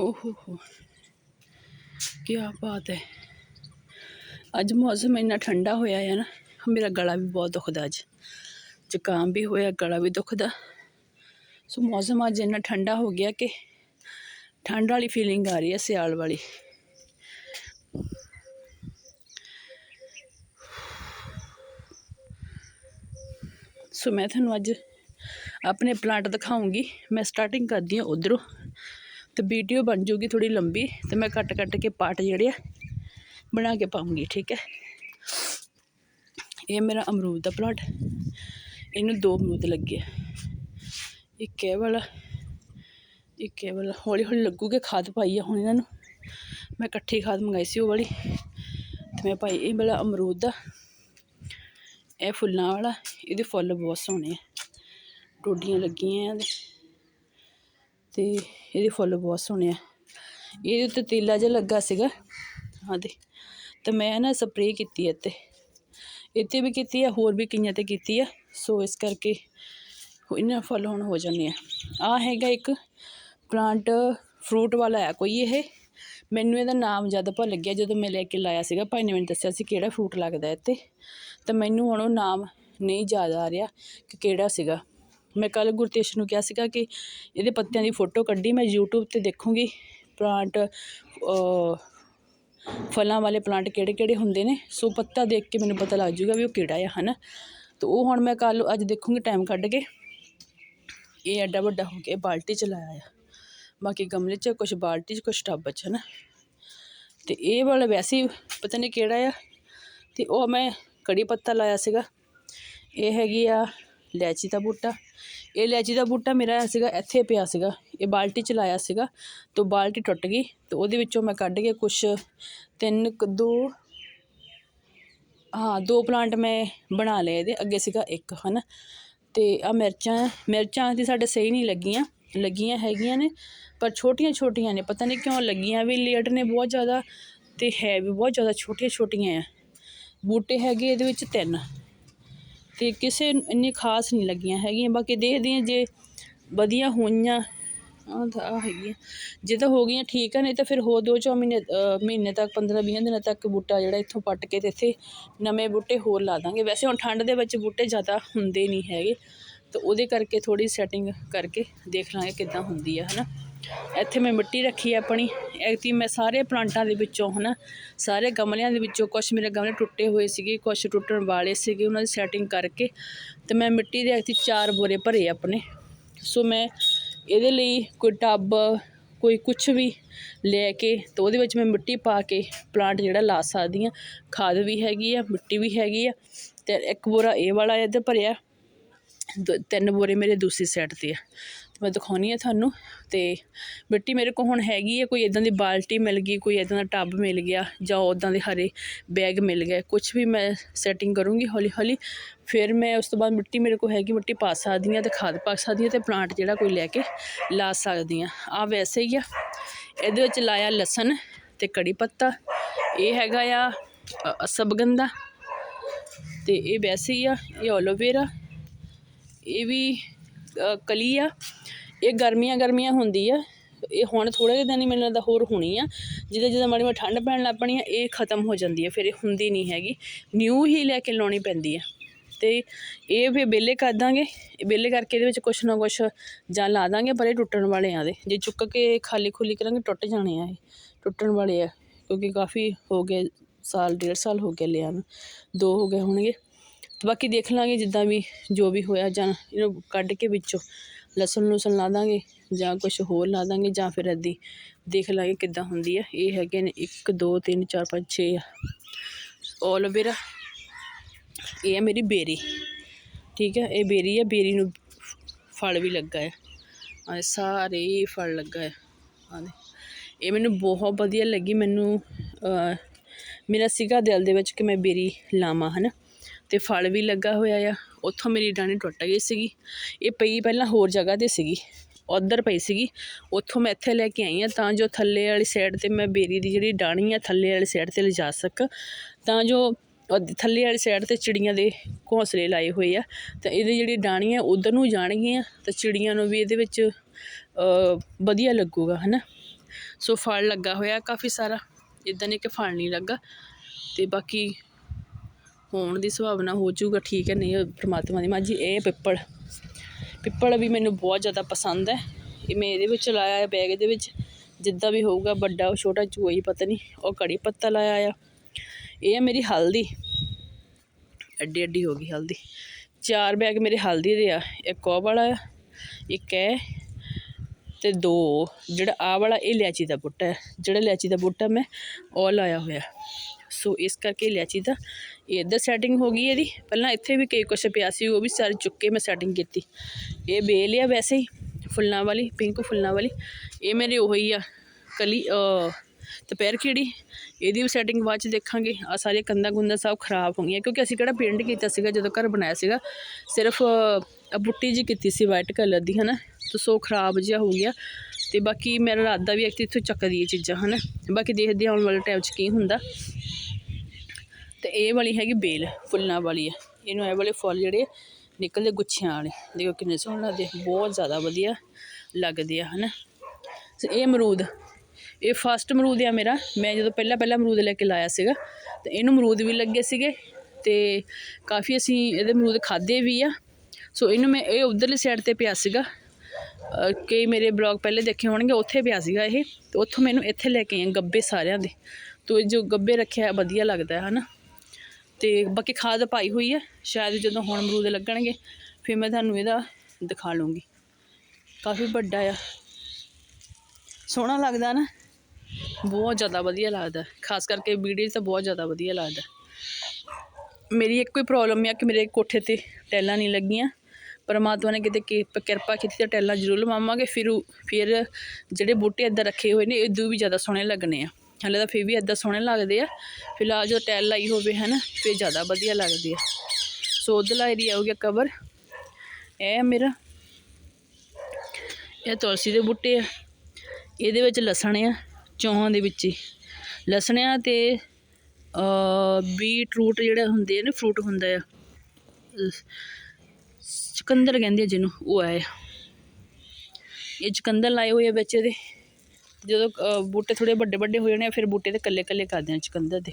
ਹੋ ਹੋ ਹੋ ਕੀ ਬਾਤ ਹੈ ਅੱਜ ਮੌਸਮ ਇੰਨਾ ਠੰਡਾ ਹੋਇਆ ਹੈ ਨਾ ਮੇਰਾ ਗਲਾ ਵੀ ਬਹੁਤ ਦੁਖਦਾ ਅੱਜ ਜ਼ੁਕਾਮ ਵੀ ਹੋਇਆ ਗਲਾ ਵੀ ਦੁਖਦਾ ਸੋ ਮੌਸਮ ਅੱਜ ਇੰਨਾ ਠੰਡਾ ਹੋ ਗਿਆ ਕਿ ਠੰਡ ਵਾਲੀ ਫੀਲਿੰਗ ਆ ਰਹੀ ਹੈ ਸਿਆਲ ਵਾਲੀ ਸੋ ਮੈਂ ਤੁਹਾਨੂੰ ਅੱਜ ਆਪਣੇ ਪਲਾਂਟ ਦਿਖਾਉਂਗੀ ਮੈਂ ਸਟਾਰਟਿੰਗ ਕਰਦੀ ਹਾਂ ਉਧਰੋਂ ਤੇ ਵੀਡੀਓ ਬਣ ਜੂਗੀ ਥੋੜੀ ਲੰਬੀ ਤੇ ਮੈਂ ਕੱਟ ਕੱਟ ਕੇ ਪਾਰਟ ਜਿਹੜੇ ਆ ਬਣਾ ਕੇ ਪਾਉਂਗੀ, ਠੀਕ ਹੈ? ਇਹ ਮੇਰਾ ਅਮਰੂਦ ਦਾ ਪਲਾਂਟ, ਇਹਨੂੰ ਦੋ ਅਮਰੂਦ ਲੱਗੇ ਆ। ਇੱਕ ਇਹ ਵਾਲਾ, ਇੱਕ ਇਹ ਵਾਲਾ। ਹੌਲੀ ਹੌਲੀ ਲੱਗੂਗੇ, ਖਾਦ ਪਾਈ ਆ ਹੁਣ ਇਹਨਾਂ ਨੂੰ। ਮੈਂ ਇਕੱਠੀ ਖਾਦ ਮੰਗਾਈ ਸੀ ਉਹ ਵਾਲੀ। ਤੇ ਮੈਂ ਭਾਈ ਇਹ ਵਾਲਾ ਅਮਰੂਦ ਦਾ। ਇਹ ਫੁੱਲਾਂ ਵਾਲਾ, ਇਹਦੇ ਫੁੱਲ ਬਹੁਤ ਸੋਹਣੇ ਆ। ਟੋਡੀਆਂ ਲੱਗੀਆਂ ਆ ਅਤੇ ਇਹਦੇ ਫੁੱਲ ਬਹੁਤ ਸੋਹਣੇ ਆ। ਇਹਦੇ ਉੱਤੇ ਤੀਲਾ ਜਿਹਾ ਲੱਗਾ ਸੀਗਾ। ਹਾਂ ਦੇ ਤੇ ਮੈਂ ਨਾ ਸਪਰੇਅ ਕੀਤੀ ਹੈ ਇੱਥੇ। ਇੱਥੇ ਵੀ ਕੀਤੀ ਆ, ਹੋਰ ਵੀ ਕਈਆਂ ਤੇ ਕੀਤੀ ਆ। ਸੋ ਇਸ ਕਰਕੇ ਇਹਨਾਂ ਫੁੱਲ ਹੁਣ ਹੋ ਜਾਂਦੇ ਆ। ਆ ਹੈਗਾ ਇੱਕ ਪਲਾਂਟ ਫਰੂਟ ਵਾਲਾ ਹੈ ਕੋਈ ਇਹ। ਮੈਨੂੰ ਇਹਦਾ ਨਾਮ ਜਦ ਭੁੱਲ ਗਿਆ ਜਦੋਂ ਮੈਂ ਲੈ ਕੇ ਲਾਇਆ ਸੀਗਾ, ਭਾਈ ਨੇ ਮੈਨੂੰ ਦੱਸਿਆ ਸੀ ਕਿਹੜਾ ਫਰੂਟ ਲੱਗਦਾ ਇੱਥੇ। ਤਾਂ ਮੈਨੂੰ ਹੁਣ ਉਹ ਨਾਮ ਨਹੀਂ ਯਾਦ ਆ ਰਿਹਾ ਕਿ ਕਿਹੜਾ ਸੀਗਾ। ਮੈਂ ਕੱਲ੍ਹ ਗੁਰਤੇਸ਼ ਨੂੰ ਕਿਹਾ ਸੀਗਾ ਕਿ ਇਹਦੇ ਪੱਤਿਆਂ ਦੀ ਫੋਟੋ ਕੱਢੀ, ਮੈਂ ਯੂਟਿਊਬ ਤੇ ਦੇਖੂੰਗੀ ਪਲਾਂਟ ਫਲਾਂ ਵਾਲੇ ਪਲਾਂਟ ਕਿਹੜੇ ਕਿਹੜੇ ਹੁੰਦੇ ਨੇ। ਸੋ ਪੱਤਾ ਦੇਖ ਕੇ ਮੈਨੂੰ ਪਤਾ ਲੱਗ ਜੂਗਾ ਵੀ ਉਹ ਕਿਹੜਾ ਆ ਹੈ ਨਾ ਤਾਂ ਉਹ ਹੁਣ ਮੈਂ ਕੱਲ੍ਹ ਅੱਜ ਦੇਖੂੰਗੀ ਟਾਈਮ ਕੱਢ ਕੇ। ਇਹ ਐਡਾ ਵੱਡਾ ਹੋ ਕੇ ਬਾਲਟੀ ਚ ਲਾਇਆ ਆ। ਬਾਕੀ ਗਮਲੇ 'ਚ ਕੁਛ ਬਾਲਟੀ 'ਚ, ਕੁਛ ਟੱਬ 'ਚ ਹੈ ਨਾ ਅਤੇ ਇਹ ਵਾਲਾ ਵੈਸੇ ਪਤਾ ਨਹੀਂ ਕਿਹੜਾ ਆ। ਅਤੇ ਉਹ ਮੈਂ ਕੜੀ ਪੱਤਾ ਲਾਇਆ ਸੀਗਾ। ਇਹ ਹੈਗੀ ਆ ਲੈਚੀ ਦਾ ਬੂਟਾ। ਇਹ ਲੈਚੀ ਦਾ ਬੂਟਾ ਮੇਰਾ ਸੀਗਾ, ਇੱਥੇ ਪਿਆ ਸੀਗਾ। ਇਹ ਬਾਲਟੀ ਚ ਲਾਇਆ ਸੀਗਾ, ਤੋਂ ਬਾਲਟੀ ਟੁੱਟ ਗਈ ਅਤੇ ਉਹਦੇ ਵਿੱਚੋਂ ਮੈਂ ਕੱਢ ਕੇ ਕੁਛ ਤਿੰਨ ਕੁ- ਦੋ ਹਾਂ, ਦੋ ਪਲਾਂਟ ਮੈਂ ਬਣਾ ਲਏ ਇਹਦੇ, ਅੱਗੇ ਸੀਗਾ ਇੱਕ ਹੈ ਨਾ ਅਤੇ ਆ ਮਿਰਚਾਂ ਮਿਰਚਾਂ ਦੀ ਸਾਡੇ ਸਹੀ ਨਹੀਂ ਲੱਗੀਆਂ ਲੱਗੀਆਂ ਹੈਗੀਆਂ ਨੇ, ਪਰ ਛੋਟੀਆਂ ਛੋਟੀਆਂ ਨੇ, ਪਤਾ ਨਹੀਂ ਕਿਉਂ ਲੱਗੀਆਂ ਵੀ, ਲੇਟ ਨੇ ਬਹੁਤ ਜ਼ਿਆਦਾ ਅਤੇ ਹੈ ਵੀ ਬਹੁਤ ਜ਼ਿਆਦਾ ਛੋਟੀਆਂ ਛੋਟੀਆਂ ਆ। ਬੂਟੇ ਹੈਗੇ ਇਹਦੇ ਵਿੱਚ ਤਿੰਨ। ਅਤੇ ਕਿਸੇ ਨੂੰ ਇੰਨੀ ਖਾਸ ਨਹੀਂ ਲੱਗੀਆਂ ਹੈਗੀਆਂ। ਬਾਕੀ ਦੇਖਦੇ ਹਾਂ ਜੇ ਵਧੀਆ ਹੋਈਆਂ, ਆਹ ਤਾਂ ਆਹ ਹੈਗੀਆਂ। ਜੇ ਤਾਂ ਹੋ ਗਈਆਂ ਠੀਕ ਆ, ਨਹੀਂ ਤਾਂ ਫਿਰ ਹੋਰ ਦੋ ਚਾਰ ਮਹੀਨੇ ਮਹੀਨੇ ਤੱਕ 15 20 ਦਿਨਾਂ ਤੱਕ ਬੂਟਾ ਜਿਹੜਾ ਇੱਥੋਂ ਪੱਟ ਕੇ ਅਤੇ ਇੱਥੇ ਨਵੇਂ ਬੂਟੇ ਹੋਰ ਲਾ ਦਾਂਗੇ। ਵੈਸੇ ਹੁਣ ਠੰਡ ਦੇ ਵਿੱਚ ਬੂਟੇ ਜ਼ਿਆਦਾ ਹੁੰਦੇ ਨਹੀਂ ਹੈਗੇ, ਤਾਂ ਉਹਦੇ ਕਰਕੇ ਥੋੜ੍ਹੀ ਸੈਟਿੰਗ ਕਰਕੇ ਦੇਖ ਲਾਂਗੇ ਕਿੱਦਾਂ ਹੁੰਦੀ ਆ ਹੈ ਨਾ ਇੱਥੇ ਮੈਂ ਮਿੱਟੀ ਰੱਖੀ ਆ ਆਪਣੀ। ਐਕਤੀ ਮੈਂ ਸਾਰੇ ਪਲਾਂਟਾਂ ਦੇ ਵਿੱਚੋਂ ਹਨਾ, ਸਾਰੇ ਗਮਲਿਆਂ ਦੇ ਵਿੱਚੋਂ ਕੁਝ ਮੇਰੇ ਗਮਲੇ ਟੁੱਟੇ ਹੋਏ ਸੀਗੇ ਕੁਝ ਟੁੱਟਣ ਵਾਲੇ ਸੀਗੇ ਉਹਨਾਂ ਦੀ ਸੈਟਿੰਗ ਕਰਕੇ ਤੇ ਮੈਂ ਮਿੱਟੀ ਦੇ ਐਕਤੀ ਚਾਰ ਬੋਰੇ ਭਰੇ ਆਪਣੇ। ਸੋ ਮੈਂ ਇਹਦੇ ਲਈ ਕੋਈ ਟੱਬ, ਕੋਈ ਕੁਝ ਵੀ ਲੈ ਕੇ ਤੇ ਉਹਦੇ ਵਿੱਚ ਮੈਂ ਮਿੱਟੀ ਪਾ ਕੇ ਪਲਾਂਟ ਜਿਹੜਾ ਲਾ ਸਕਦੀ ਆ ਖਾਦ ਵੀ ਹੈਗੀ ਆ, ਮਿੱਟੀ ਵੀ ਹੈਗੀ ਆ ਤੇ ਇੱਕ ਬੋਰਾ ਇਹ ਵਾਲਾ ਇੱਧਰ ਭਰਿਆ। ਦੋ- ਤਿੰਨ ਬੋਰੇ ਮੇਰੇ ਦੂਸਰੀ ਸਾਈਡ ਤੇ ਆ। ਮੈਂ ਦਿਖਾਉਂਦੀ ਹਾਂ ਤੁਹਾਨੂੰ ਅਤੇ ਮਿੱਟੀ ਮੇਰੇ ਕੋਲ ਹੁਣ ਹੈਗੀ ਆ ਕੋਈ ਇੱਦਾਂ ਦੀ ਬਾਲਟੀ ਮਿਲ ਗਈ ਕੋਈ ਇੱਦਾਂ ਦਾ ਟੱਬ ਮਿਲ ਗਿਆ ਜਾਂ ਉਦਾਂ ਦੇ ਹਰੇ ਬੈਗ ਮਿਲ ਗਏ ਕੁਛ ਵੀ ਮੈਂ ਸੈਟਿੰਗ ਕਰੂੰਗੀ ਹੌਲੀ ਹੌਲੀ ਫਿਰ ਮੈਂ ਉਸ ਤੋਂ ਬਾਅਦ ਮਿੱਟੀ ਮੇਰੇ ਕੋਲ ਹੈਗੀ ਮਿੱਟੀ ਪਾ ਸਕਦੀ ਹਾਂ ਅਤੇ ਖਾਦ ਪਾ ਸਕਦੀ ਹਾਂ ਅਤੇ ਪਲਾਂਟ ਜਿਹੜਾ ਕੋਈ ਲੈ ਕੇ ਲਾ ਸਕਦੀ ਹਾਂ। ਆਹ ਵੈਸੇ ਹੀ ਆ ਇਹਦੇ ਵਿੱਚ ਲਾਇਆ ਲਸਣ ਅਤੇ ਕੜੀ ਪੱਤਾ ਇਹ ਹੈਗਾ ਆ ਅ, ਸਬਗੰਦਾ ਤੇ ਇਹ ਵੈਸੇ ਹੀ ਆ ਇਹ ਐਲੋਵੇਰਾ ਇਹ ਵੀ ਕਲੀ ਆ। ਇਹ ਗਰਮੀਆਂ ਗਰਮੀਆਂ ਹੁੰਦੀ ਆ, ਇਹ ਹੁਣ ਥੋੜੇ ਜਿਹੇ ਦਿਨ ਹੀ ਮੈਨੂੰ ਲੱਗਦਾ ਹੋਰ ਹੋਣੀ ਆ, ਜਿਹਦੇ ਜਿਹਦੇ ਮਾੜੀ ਮਾੜੀ ਠੰਡ ਪੈਣ ਲੱਗ ਪਣੀ ਆ, ਇਹ ਖਤਮ ਹੋ ਜਾਂਦੀ ਆ, ਫਿਰ ਇਹ ਹੁੰਦੀ ਨਹੀਂ ਹੈਗੀ। ਨਿਊ ਹੀ ਲੈ ਕੇ ਲਾਉਣੀ ਪੈਂਦੀ ਆ। ਤੇ ਇਹ ਫਿਰ ਬੇਲੇ ਕਰ ਦਾਂਗੇ ਇਹ ਬੇਲੇ ਕਰਕੇ ਇਹਦੇ ਵਿੱਚ ਕੁਛ ਨਾ ਕੁਛ ਜਾਂ ਲਾ ਦਾਂਗੇ, ਪਰ ਇਹ ਟੁੱਟਣ ਵਾਲੇ ਆ ਦੇ। ਜੇ ਚੁੱਕ ਕੇ ਖਾਲੀ ਖੁੱਲੀ ਕਰਾਂਗੇ, ਟੁੱਟ ਜਾਣੇ ਆ ਇਹ, ਟੁੱਟਣ ਵਾਲੇ ਆ, ਕਿਉਂਕਿ ਕਾਫੀ ਹੋ ਗਏ ਸਾਲ, ਡੇਢ ਸਾਲ ਹੋ ਗਏ ਲਿਆ ਨੂੰ, ਦੋ ਹੋ ਗਏ ਹੋਣਗੇ। ਬਾਕੀ ਦੇਖ ਲਾਂਗੇ ਜਿੱਦਾਂ ਵੀ ਜੋ ਵੀ ਹੋਇਆ ਜਾਂ ਇਹਨੂੰ ਕੱਢ ਕੇ ਵਿੱਚੋਂ। ਲਸਣ ਲੁਸਣ ਲਾ ਦਾਂਗੇ ਜਾਂ ਕੁਛ ਹੋਰ ਲਾ ਦਾਂਗੇ ਜਾਂ ਫਿਰ ਇੱਦਾਂ ਦੇਖ ਲਾਂਗੇ ਕਿੱਦਾਂ ਹੁੰਦੀ ਆ। ਇਹ ਹੈਗੇ ਨੇ 1 2 3 4 5 6 ਆ। ਐਲੋਵੇਰਾ ਇਹ ਹੈ ਮੇਰੀ ਬੇਰੀ। ਠੀਕ ਹੈ ਇਹ ਬੇਰੀ ਹੈ ਬੇਰੀ ਨੂੰ ਫਲ ਵੀ ਲੱਗਾ ਹੈ ਆ ਸਾਰੇ ਹੀ ਫਲ ਲੱਗਾ ਹੈ ਆ ਇਹ ਮੈਨੂੰ ਬਹੁਤ ਵਧੀਆ ਲੱਗੀ। ਮੈਨੂੰ ਮੇਰਾ ਸੀਗਾ ਦਿਲ ਦੇ ਵਿੱਚ ਕਿ ਮੈਂ ਬੇਰੀ ਲਾਵਾਂ ਹੈ ਨਾ ਅਤੇ ਫਲ ਵੀ ਲੱਗਾ ਹੋਇਆ ਆ। ਉੱਥੋਂ ਮੇਰੀ ਡਾਣੀ ਟੁੱਟ ਗਈ ਸੀਗੀ। ਇਹ ਪਈ ਪਹਿਲਾਂ ਹੋਰ ਜਗ੍ਹਾ ਤੇ ਸੀਗੀ ਉੱਧਰ ਪਈ ਸੀਗੀ। ਉੱਥੋਂ ਮੈਂ ਇੱਥੇ ਲੈ ਕੇ ਆਈ ਹਾਂ ਤਾਂ ਜੋ ਥੱਲੇ ਵਾਲੀ ਸਾਈਡ ਤੇ ਮੈਂ ਬੇਰੀ ਦੀ ਜਿਹੜੀ ਡਾਣੀ ਆ ਥੱਲੇ ਵਾਲੀ ਸਾਈਡ ਤੇ ਲਿਜਾ ਸਕਾਂ। ਤਾਂ ਜੋ ਥੱਲੇ ਵਾਲੀ ਸਾਈਡ ਤੇ ਚਿੜੀਆਂ ਦੇ ਘੋਂਸਲੇ ਲਾਏ ਹੋਏ ਆ। ਤਾਂ ਇਹਦੀ ਜਿਹੜੀ ਡਾਣੀ ਆ ਉਧਰ ਨੂੰ ਜਾਣਗੀਆਂ ਤਾਂ ਚਿੜੀਆਂ ਨੂੰ ਵੀ ਇਹਦੇ ਵਿੱਚ ਅ, ਵਧੀਆ ਲੱਗੂਗਾ ਹਨਾ? ਸੋ ਫਲ ਲੱਗਾ ਹੋਇਆ ਕਾਫੀ ਸਾਰਾ। ਇਦਾਂ ਨਹੀਂ ਕਿ ਫਲ ਨਹੀਂ ਲੱਗਾ। ਤੇ ਬਾਕੀ ਹੋਣ ਦੀ ਸੰਭਾਵਨਾ ਹੋ ਜਾਊਗਾ, ਠੀਕ ਹੈ, ਨਹੀਂ, ਪਰਮਾਤਮਾ ਦੀ ਮਰਜ਼ੀ ਇਹ ਪਿੱਪਲ। ਪਿੱਪਲ ਵੀ ਮੈਨੂੰ ਬਹੁਤ ਜ਼ਿਆਦਾ ਪਸੰਦ ਹੈ। ਇਹ ਮੈਂ ਇਹਦੇ ਵਿੱਚ ਲਾਇਆ ਹੈ ਬੈਗ ਦੇ ਵਿੱਚ। ਜਿੱਦਾਂ ਵੀ ਹੋਊਗਾ, ਵੱਡਾ ਉਹ ਛੋਟਾ ਚੋਈ ਪਤਾ ਨਹੀਂ, ਉਹ ਕੜੀ ਪੱਤਾ ਲਾਇਆ ਆ ਇਹ ਹੈ ਮੇਰੀ ਹਲਦੀ। ਐਡੀ ਐਡੀ ਹੋ ਗਈ ਹਲਦੀ। ਚਾਰ ਬੈਗ ਮੇਰੇ ਹਲਦੀ ਦੇ ਆ। ਇੱਕ ਉਹ ਵਾਲਾ ਆ ਇੱਕ ਹੈ ਤੇ ਦੋ। ਜਿਹੜਾ ਆ ਵਾਲਾ, ਇਹ ਇਲਾਚੀ ਦਾ ਬੂਟਾ ਹੈ। ਜਿਹੜਾ ਇਲਾਚੀ ਦਾ ਬੂਟਾ ਮੈਂ ਉਹ ਲਾਇਆ ਹੋਇਆ। ਸੋ ਇਸ ਕਰਕੇ ਇਲਾਚੀ ਦਾ ਇਹ ਇੱਧਰ ਸੈਟਿੰਗ ਹੋ ਗਈ ਇਹਦੀ। ਪਹਿਲਾਂ ਇੱਥੇ ਵੀ ਕਈ ਕੁਛ ਪਿਆ ਸੀ ਉਹ ਵੀ ਸਾਰੀ ਚੁੱਕ ਕੇ ਮੈਂ ਸੈਟਿੰਗ ਕੀਤੀ। ਇਹ ਬੇਲ ਆ ਵੈਸੇ ਹੀ ਫੁੱਲਾਂ ਵਾਲੀ ਪਿੰਕ ਫੁੱਲਾਂ ਵਾਲੀ। ਇਹ ਮੇਰੇ ਉਹੀ ਆ ਕਲੀ ਦੁਪਹਿਰ ਖਿੜੀ। ਇਹਦੀ ਵੀ ਸੈਟਿੰਗ ਬਾਅਦ ਚ ਦੇਖਾਂਗੇ। ਆ ਸਾਰੇ ਕੰਦਾ ਗੁੰਦਾ ਸਭ ਖਰਾਬ ਹੋ ਗਈਆਂ ਕਿਉਂਕਿ ਅਸੀਂ ਕਿਹੜਾ ਪੇਂਟ ਕੀਤਾ ਸੀਗਾ ਜਦੋਂ ਘਰ ਬਣਾਇਆ ਸੀਗਾ। ਸਿਰਫ ਅ, ਬੁੱਟੀ ਜੀ ਕੀਤੀ ਸੀ ਵਾਈਟ ਕਲਰ ਦੀ ਹਨਾ। ਤੇ ਸੋ ਖਰਾਬ ਜਿਹਾ ਹੋ ਗਿਆ। ਤੇ ਬਾਕੀ ਮੇਰਾ ਇਰਾਦਾ ਵੀ ਹੈ ਕਿ ਇੱਥੋਂ ਚੱਕਦੀ ਇਹ ਚੀਜ਼ਾਂ ਹਨਾ। ਬਾਕੀ ਦੇਖਦੇ ਹਾਂ ਆਉਣ ਵਾਲੇ ਟਾਈਮ 'ਚ ਕੀ ਹੁੰਦਾ। ਤੇ ਇਹ ਵਾਲੀ ਹੈਗੀ ਬੇਲ, ਫੁੱਲਾਂ ਵਾਲੀ ਆ। ਇਹਨੂੰ ਇਹ ਵਾਲੇ ਫੁੱਲ ਜਿਹੜੇ ਨਿਕਲਦੇ ਗੁੱਛਿਆਂ ਵਾਲੇ, ਦੇਖੋ ਕਿੰਨੇ ਸੋਹਣੇ ਲੱਗਦੇ ਬਹੁਤ ਜ਼ਿਆਦਾ ਵਧੀਆ ਲੱਗਦੇ ਆ, ਹਨਾ। ਤੇ ਇਹ ਅਮਰੂਦ, ਇਹ ਫਸਟ ਅਮਰੂਦ ਆ ਮੇਰਾ। ਮੈਂ ਜਦੋਂ ਪਹਿਲਾਂ ਪਹਿਲਾਂ ਅਮਰੂਦ ਲੈ ਕੇ ਲਾਇਆ ਸੀਗਾ, ਤੇ ਇਹਨੂੰ ਅਮਰੂਦ ਵੀ ਲੱਗੇ ਸੀਗੇ, ਤੇ ਕਾਫੀ ਅਸੀਂ ਇਹਦੇ ਅਮਰੂਦ ਖਾਦੇ ਵੀ ਆ। ਸੋ ਇਹਨੂੰ ਮੈਂ, ਇਹ ਉਧਰਲੀ ਸਾਈਡ ਤੇ ਪਿਆ ਸੀਗਾ। ਕਈ ਮੇਰੇ ਬਲੌਗ ਪਹਿਲੇ ਦੇਖੇ ਹੋਣਗੇ, ਉੱਥੇ ਪਿਆ ਸੀਗਾ ਇਹ। ਤੇ ਉੱਥੋਂ ਮੈਨੂੰ ਇੱਥੇ ਲੈ ਕੇ ਆਏ ਗੱਬੇ ਸਾਰਿਆਂ ਦੇ। ਤੋ ਜੋ ਗੱਬੇ ਰੱਖਿਆ ਵਧੀਆ ਲੱਗਦਾ ਹੈ ਹਨਾ। ਤੇ ਬਾਕੀ ਖਾਦ ਪਾਈ ਹੋਈ ਹੈ ਸ਼ਾਇਦ ਜਦੋਂ ਹੁਣ ਅਮਰੂਦ ਲੱਗਣਗੇ, ਫਿਰ ਮੈਂ ਤੁਹਾਨੂੰ ਇਹਦਾ ਦਿਖਾ ਲੂੰਗੀ ਕਾਫੀ ਵੱਡਾ ਆ। ਸੋਹਣਾ ਲੱਗਦਾ ਨਾ? ਬਹੁਤ ਜ਼ਿਆਦਾ ਵਧੀਆ ਲੱਗਦਾ। ਖਾਸ ਕਰਕੇ ਵੀਡੀਓ ਤਾਂ ਬਹੁਤ ਜ਼ਿਆਦਾ ਵਧੀਆ ਲੱਗਦਾ। ਮੇਰੀ ਇੱਕ ਕੋਈ ਪ੍ਰੋਬਲਮ ਆ ਕਿ ਮੇਰੇ ਕੋਠੇ ਤੇ ਟੈਲਾਂ ਨਹੀਂ ਲੱਗੀਆਂ। ਪਰਮਾਤਮਾ ਨੇ ਕਿਤੇ ਕੀ- ਕਿਰਪਾ ਕੀਤੀ ਤਾਂ ਟੈਲਾਂ ਜ਼ਰੂਰ ਲਵਾਵਾਂਗੇ, ਫਿਰ ਉਹ- ਫਿਰ ਜਿਹੜੇ ਬੂਟੇ ਇੱਧਰ ਰੱਖੇ ਹੋਏ ਨੇ, ਇਹ ਇਦੋਂ ਵੀ ਜ਼ਿਆਦਾ ਸੋਹਣੇ ਲੱਗਣੇ ਆ। ਹਾਲੇ ਤਾਂ ਫਿਰ ਵੀ ਇੱਦਾਂ ਸੋਹਣੇ ਲੱਗਦੇ ਆ। ਫਿਲਹਾਲ ਜਦੋਂ ਟੈਲ ਲਾਈ ਹੋਵੇ ਹੈ ਨਾ ਫਿਰ ਜ਼ਿਆਦਾ ਵਧੀਆ ਲੱਗਦੀ ਆ। ਸੋ ਉਧਰਲਾ ਏਰੀਆ ਹੋ ਗਿਆ ਕਵਰ ਇਹ ਆ ਮੇਰਾ। ਇਹ ਤੁਲਸੀ ਦੇ ਬੂਟੇ ਆ। ਇਹਦੇ ਵਿੱਚ ਲਸਣ ਆ, ਚੌਹਾਂ ਦੇ ਵਿੱਚ ਹੀ। ਲਸਣ ਆ ਤੇ ਬੀਟਰੂਟ ਜਿਹੜੇ ਹੁੰਦੇ ਆ ਨਾ ਫਰੂਟ ਹੁੰਦਾ ਆ। ਚੁਕੰਦਰ ਕਹਿੰਦੇ ਆ ਜਿਹਨੂੰ, ਉਹ ਆਇਆ। ਇਹ ਚੁਕੰਦਰ ਲਾਏ ਹੋਏ ਆ ਵਿੱਚ ਇਹਦੇ। ਜਦੋਂ ਬੂਟੇ ਥੋੜ੍ਹੇ ਵੱਡੇ ਵੱਡੇ ਹੋ ਜਾਣੇ ਆ ਫਿਰ ਬੂਟੇ ਦੇ ਇਕੱਲੇ ਇਕੱਲੇ ਕਰ ਦੇਣਾ ਚੁਕੰਦਰ ਦੇ।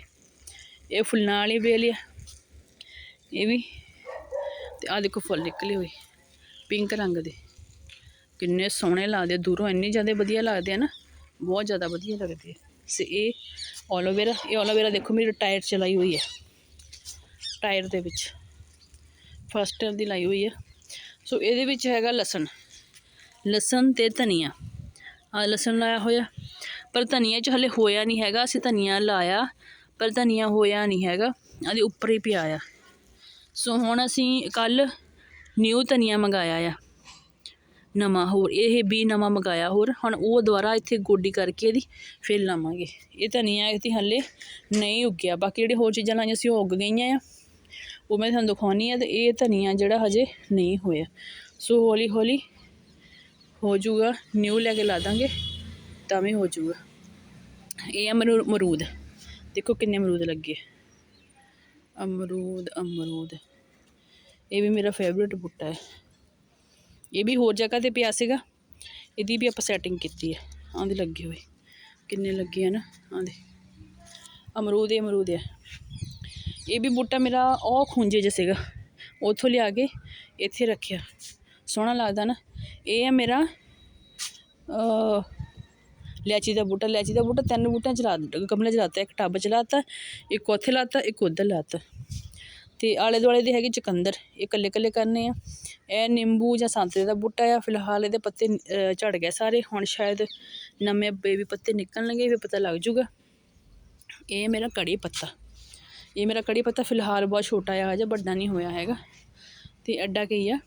ਇਹ ਫੁੱਲਾਂ ਵਾਲੀ ਵੇਲ ਆ ਇਹ ਵੀ। ਤੇ ਆ ਦੇਖੋ ਫੁੱਲ ਨਿਕਲੇ ਹੋਏ ਪਿੰਕ ਰੰਗ ਦੇ। ਕਿੰਨੇ ਸੋਹਣੇ ਲੱਗਦੇ ਆ, ਦੂਰੋਂ ਇੰਨੇ ਜ਼ਿਆਦਾ ਵਧੀਆ ਲੱਗਦੇ ਆ ਨਾ ਬਹੁਤ ਜ਼ਿਆਦਾ ਵਧੀਆ ਲੱਗਦੇ ਆ। ਸੇ ਇਹ ਐਲੋਵੇਰਾ ਇਹ ਐਲੋਵੇਰਾ ਦੇਖੋ ਮੇਰੀ ਟਾਇਰ ਚਲਾਈ ਹੋਈ ਹੈ ਟਾਇਰ ਦੇ ਵਿੱਚ ਫਸਟ ਦੀ ਲਾਈ ਹੋਈ ਹੈ ਸੋ ਇਹਦੇ ਵਿੱਚ ਹੈਗਾ ਲਸਣ ਲਸਣ ਤੇ ਧਨੀਆ। ਲਸਣ ਲਾਇਆ ਹੋਇਆ। ਪਰ ਧਨੀਆ ਚ ਹਾਲੇ ਹੋਇਆ ਨਹੀਂ ਹੈਗਾ, ਅਸੀਂ ਧਨੀਆ ਲਾਇਆ, ਪਰ ਧਨੀਆ ਹੋਇਆ ਨਹੀਂ ਹੈਗਾ ਇਹਦੇ ਉੱਪਰ ਹੀ ਪਿਆ ਆ। ਸੋ ਹੁਣ ਅਸੀਂ ਕੱਲ ਨਿਊ ਧਨੀਆ ਮੰਗਾਇਆ ਆ। ਨਵਾਂ ਹੋਰ, ਇਹ ਵੀ ਨਵਾਂ ਮੰਗਾਇਆ ਹੋਰ, ਹੁਣ ਉਹ ਦੁਬਾਰਾ ਇੱਥੇ ਗੋਡੀ ਕਰਕੇ ਇਹਦੀ ਫਿਰ ਲਾਵਾਂਗੇ। ਇਹ ਧਨੀਆ ਇੱਥੇ ਹੱਲੇ ਨਹੀਂ ਉੱਗਿਆ, ਬਾਕੀ ਜਿਹੜੇ ਹੋਰ ਚੀਜ਼ਾਂ ਲਾਈਆਂ ਸੀ ਉਹ ਉੱਗ ਗਈਆਂ ਆ। ਉਹ ਮੈਂ ਤੁਹਾਨੂੰ ਦਿਖਾਉਣੀ ਆ ਤੇ ਇਹ ਧਨੀਆ ਜਿਹੜਾ ਹਜੇ ਨਹੀਂ ਹੋਇਆ। ਸੋ ਹੌਲੀ ਹੌਲੀ ਹੋ ਜਾਊਗਾ ਨਿਊ ਲੈ ਕੇ ਲਾ ਦਾਂਗੇ, ਤਾਂ ਵੀ ਹੋ ਜਾਊਗਾ ਇਹ ਅਮਰੂ ਅਮਰੂਦ। ਦੇਖੋ ਕਿੰਨੇ ਅਮਰੂਦ ਲੱਗੇ। ਅਮਰੂਦ ਅਮਰੂਦ। ਇਹ ਵੀ ਮੇਰਾ ਫੇਵਰਿਟ ਬੂਟਾ ਹੈ। ਇਹ ਵੀ ਹੋਰ ਜਗ੍ਹਾ ਤੇ ਪਿਆ ਸੀਗਾ। ਇਹਦੀ ਵੀ ਆਪਾਂ ਸੈਟਿੰਗ ਕੀਤੀ ਹੈ। ਆਂਦੇ ਲੱਗੇ ਹੋਏ। ਕਿੰਨੇ ਲੱਗੇ ਆ ਨਾ? ਆਂਦੇ ਅਮਰੂਦ ਹੀ ਅਮਰੂਦ ਹੈ ਇਹ ਵੀ ਬੂਟਾ ਮੇਰਾ ਉਹ ਖੁੰਝੇ ਜਿਹਾ ਸੀਗਾ। ਉੱਥੋਂ ਲਿਆ ਕੇ ਇੱਥੇ ਰੱਖਿਆ। ਸੋਹਣਾ ਲੱਗਦਾ ਨਾ। ਇਹ ਹੈ ਮੇਰਾ ਅ ਦਾ ਬੂਟਾ ਲੈਚੀ ਦਾ ਬੂਟਾ ਤਿੰਨ ਬੂਟਿਆਂ ਚ ਲਾ ਗਮਲੇ ਚ ਲਾਤਾ ਇੱਕ ਟੱਬ ਚ ਲਾਤਾ ਇੱਕ ਉੱਥੇ ਲਾਤਾ ਇੱਕ ਉੱਧਰ ਲਾਤਾ ਤੇ ਆਲੇ ਦੁਆਲੇ ਦੇ ਹੈਗੇ ਚਕੰਦਰ, ਇਹ ਇਕੱਲੇ ਇਕੱਲੇ ਕਰਨੇ ਆ। ਇਹ ਨਿੰਬੂ ਜਾਂ ਸੰਤਰੇ ਦਾ ਬੂਟਾ ਆ, ਫਿਲਹਾਲ ਇਹਦੇ ਪੱਤੇ ਝੜ ਗਏ ਸਾਰੇ, ਹੁਣ ਸ਼ਾਇਦ ਨਵੇਂ ਬੇਬੀ ਪੱਤੇ ਨਿਕਲਣਗੇ, ਫਿਰ ਪਤਾ ਲੱਗ ਜੂਗਾ। ਇਹ ਮੇਰਾ ਕੜੀ ਪੱਤਾ, ਇਹ ਮੇਰਾ ਕੜੀ ਪੱਤਾ ਫਿਲਹਾਲ ਬਹੁਤ ਛੋਟਾ ਆ ਹਜੇ, ਵੱਡਾ ਨਹੀਂ ਹੋਇਆ ਹੈਗਾ। ਤੇ ਐਡਾ ਕੀ ਆ?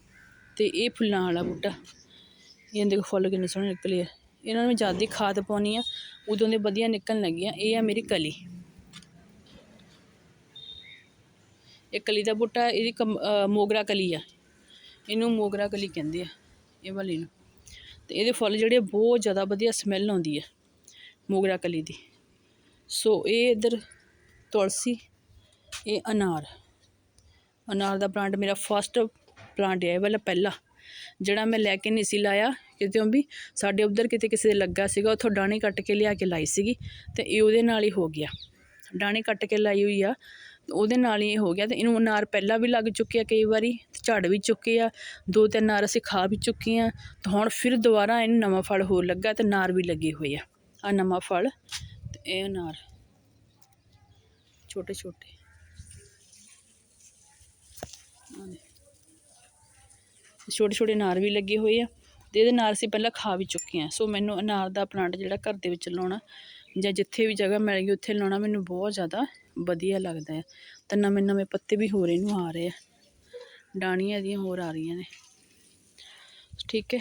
ਤੇ ਇਹ ਫੁੱਲਾਂ ਵਾਲਾ ਬੂਟਾ। ਇਹ ਦੇਖੋ ਫੁੱਲ ਕਿੰਨੇ ਸੋਹਣੇ ਨਿਕਲੇ ਆ। ਇਹਨਾਂ ਨੂੰ ਜ਼ਿਆਦਾ ਖਾਦ ਪਾਉਂਦੀ ਆ, ਉਦੋਂ ਦੇ ਵਧੀਆ ਨਿਕਲਣ ਲੱਗੀਆਂ ਇਹ ਆ ਮੇਰੀ ਕਲੀ। ਇਹ ਕਲੀ ਦਾ ਬੂਟਾ, ਇਹਦੀ ਕਮ- ਮੋਗਰਾ ਕਲੀ ਆ। ਇਹਨੂੰ ਮੋਗਰਾ ਕਲੀ ਕਹਿੰਦੇ ਆ, ਇਹ ਵਾਲੀ ਨੂੰ। ਤੇ ਇਹਦੇ ਫੁੱਲ ਜਿਹੜੇ ਆ, ਬਹੁਤ ਜ਼ਿਆਦਾ ਵਧੀਆ ਸਮੈਲ ਆਉਂਦੀ ਹੈ ਮੋਗਰਾ ਕਲੀ ਦੀ। ਸੋ ਇਹ ਇਧਰ ਤੁਲਸੀ, ਇਹ ਅਨਾਰ। ਅਨਾਰ ਦਾ ਬ੍ਰਾਂਡ ਮੇਰਾ ਫਸਟ ਪਲਾਂਟ ਹੈ ਇਹ ਵਾਲਾ ਪਹਿਲਾ। ਜਿਹੜਾ ਮੈਂ ਲੈ ਕੇ ਨਹੀਂ ਸੀ ਲਾਇਆ, ਕਿਤੇ ਵੀ ਸਾਡੇ ਉੱਧਰ ਕਿਤੇ ਕਿਸੇ ਦੇ ਲੱਗਾ ਸੀਗਾ, ਉੱਥੋਂ ਡਾਣੀ ਕੱਟ ਕੇ ਲਿਆ ਕੇ ਲਾਈ ਸੀਗੀ ਤੇ ਇਹ ਉਹਦੇ ਨਾਲ ਹੀ ਹੋ ਗਿਆ। ਡਾਣੀ ਕੱਟ ਕੇ ਲਾਈ ਹੋਈ ਆ, ਉਹਦੇ ਨਾਲ ਹੀ ਇਹ ਹੋ ਗਿਆ ਤੇ ਇਹਨੂੰ ਅਨਾਰ ਪਹਿਲਾਂ ਵੀ ਲੱਗ ਚੁੱਕਿਆ ਕਈ ਵਾਰੀ, ਤੇ ਝੜ ਵੀ ਚੁੱਕੇ ਆ, ਦੋ ਤਿੰਨ ਨਾਰ ਅਸੀਂ ਖਾ ਵੀ ਚੁੱਕੇ ਆ, ਤੇ ਹੁਣ ਫਿਰ ਦੁਬਾਰਾ ਇਹਨੂੰ ਨਵਾਂ ਫਲ ਹੋਰ ਲੱਗਾ ਤੇ ਨਾਰ ਵੀ ਲੱਗੇ ਹੋਏ ਆ। ਆ ਨਵਾਂ ਫਲ ਤੇ ਇਹ ਅਨਾਰ। ਛੋਟੇ ਛੋਟੇ ਛੋਟੇ ਛੋਟੇ ਅਨਾਰ ਵੀ ਲੱਗੇ ਹੋਏ ਆ ਅਤੇ ਇਹਦੇ ਨਾਲ ਅਸੀਂ ਪਹਿਲਾਂ ਖਾ ਵੀ ਚੁੱਕੇ ਹਾਂ ਸੋ ਮੈਨੂੰ ਅਨਾਰ ਦਾ ਪਲਾਂਟ ਜਿਹੜਾ ਘਰ ਦੇ ਵਿੱਚ ਲਾਉਣਾ ਜਾਂ ਜਿੱਥੇ ਵੀ ਜਗ੍ਹਾ ਮਿਲ ਗਈ ਉੱਥੇ ਲਾਉਣਾ ਮੈਨੂੰ ਬਹੁਤ ਜ਼ਿਆਦਾ ਵਧੀਆ ਲੱਗਦਾ ਹੈ ਤਾਂ ਨਵੇਂ ਨਵੇਂ ਪੱਤੇ ਵੀ ਹੋਰ ਇਹਨੂੰ ਆ ਰਹੇ ਆ। ਡਾਣੀਆਂ ਇਹਦੀਆਂ ਹੋਰ ਆ ਰਹੀਆਂ ਨੇ। ਠੀਕ ਹੈ।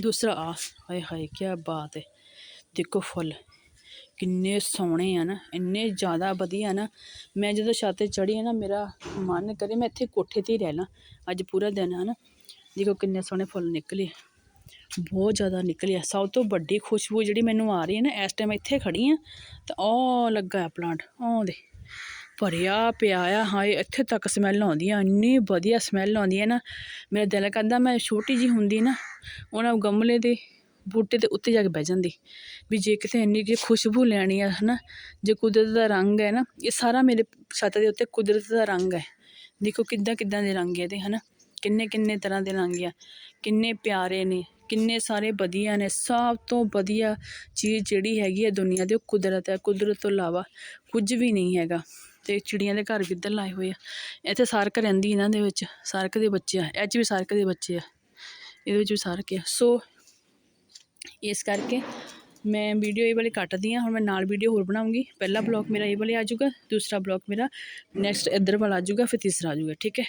ਦੂਸਰਾ ਆ ਹਾਏ ਹਾਏ ਕੀ ਬਾਤ ਹੈ। ਦੇਖੋ ਫੁੱਲ। ਕਿੰਨੇ ਸੋਹਣੇ ਆ ਨਾ, ਇੰਨੇ ਜ਼ਿਆਦਾ ਵਧੀਆ ਨਾ। ਮੈਂ ਜਦੋਂ ਛੱਤ ਤੇ ਚੜ੍ਹੀ ਨਾ, ਮੇਰਾ ਮਨ ਕਰੇ ਮੈਂ ਇੱਥੇ ਕੋਠੇ ਤੇ ਹੀ ਰਹਿ ਲਾਂ। ਅੱਜ ਪੂਰਾ ਦਿਨ ਹੈ ਨਾ, ਦੇਖੋ ਕਿੰਨੇ ਸੋਹਣੇ ਫੁੱਲ ਨਿਕਲੇ ਬਹੁਤ ਜ਼ਿਆਦਾ ਨਿਕਲੇ ਆ। ਸਭ ਤੋਂ ਵੱਡੀ ਖੁਸ਼ਬੂ ਜਿਹੜੀ ਮੈਨੂੰ ਆ ਰਹੀ ਹੈ ਨਾ, ਇਸ ਟਾਈਮ ਇੱਥੇ ਖੜ੍ਹੀ ਹਾਂ ਤਾਂ ਉਹ ਲੱਗਾ ਪਲਾਂਟ ਉਹ ਦੇ ਭਰਿਆ ਪਿਆ ਆ, ਹਾਏ, ਇੱਥੇ ਤੱਕ ਸਮੈਲ ਆਉਂਦੀ ਆ ਇੰਨੀ ਵਧੀਆ ਸਮੈਲ ਆਉਂਦੀ ਹੈ ਨਾ। ਮੇਰਾ ਦਿਲ ਕਰਦਾ ਮੈਂ ਛੋਟੀ ਜੀ ਹੁੰਦੀ ਨਾ, ਉਹਨਾਂ ਗਮਲੇ ਦੇ ਬੂਟੇ ਦੇ ਉੱਤੇ ਜਾ ਕੇ ਬਹਿ ਜਾਂਦੀ। ਵੀ ਜੇ ਕਿਤੇ ਇੰਨੀ ਕੁ ਖੁਸ਼ਬੂ ਲੈਣੀ ਆ ਹੈ ਨਾ ਜੇ ਕੁਦਰਤ ਦਾ ਰੰਗ ਹੈ ਨਾ, ਇਹ ਸਾਰਾ ਮੇਰੇ ਛੱਤ ਦੇ ਉੱਤੇ ਕੁਦਰਤ ਦਾ ਰੰਗ ਹੈ। ਦੇਖੋ ਕਿੱਦਾਂ ਕਿੱਦਾਂ ਦੇ ਰੰਗ ਇਹਦੇ ਹੈ ਨਾ ਕਿੰਨੇ ਕਿੰਨੇ ਤਰ੍ਹਾਂ ਦੇ ਰੰਗ ਆ, ਕਿੰਨੇ ਪਿਆਰੇ ਨੇ, ਕਿੰਨੇ ਸਾਰੇ ਵਧੀਆ ਨੇ, ਸਭ ਤੋਂ ਵਧੀਆ ਚੀਜ਼ ਜਿਹੜੀ ਹੈਗੀ ਹੈ ਦੁਨੀਆ ਦੀ, ਉਹ ਕੁਦਰਤ ਹੈ। ਕੁਦਰਤ ਤੋਂ ਇਲਾਵਾ ਕੁਝ ਵੀ ਨਹੀਂ ਹੈਗਾ। ਅਤੇ ਚਿੜੀਆਂ ਦੇ ਘਰ ਕਿੱਧਰ ਲਾਏ ਹੋਏ ਆ? ਇੱਥੇ ਸਾਰਕ ਰਹਿੰਦੀ ਇਹਨਾਂ ਦੇ ਵਿੱਚ, ਸਾਰਕ ਦੇ ਬੱਚੇ ਆ, ਇਹ 'ਚ ਵੀ ਸਾਰਕ ਦੇ ਬੱਚੇ ਆ, ਇਹਦੇ ਵਿੱਚ ਵੀ ਸਾਰਕ ਆ। ਸੋ ਇਸ ਕਰਕੇ ਮੈਂ ਵੀਡੀਓ ਇਹ ਵਾਲੀ ਕੱਟਦੀ ਹਾਂ, ਹੁਣ ਮੈਂ ਨਾਲ ਵੀਡੀਓ ਹੋਰ ਬਣਾਉਂਗੀ। ਪਹਿਲਾ ਬਲੋਕ ਮੇਰਾ ਇਹ ਵਾਲੇ ਆ ਜਾਊਗਾ, ਦੂਸਰਾ ਬਲੋਕ ਮੇਰਾ ਨੈਕਸਟ ਇੱਧਰ ਵਾਲਾ ਆ ਜਾਊਗਾ, ਫਿਰ ਤੀਸਰਾ ਆ ਜਾਊਗਾ, ਠੀਕ ਹੈ?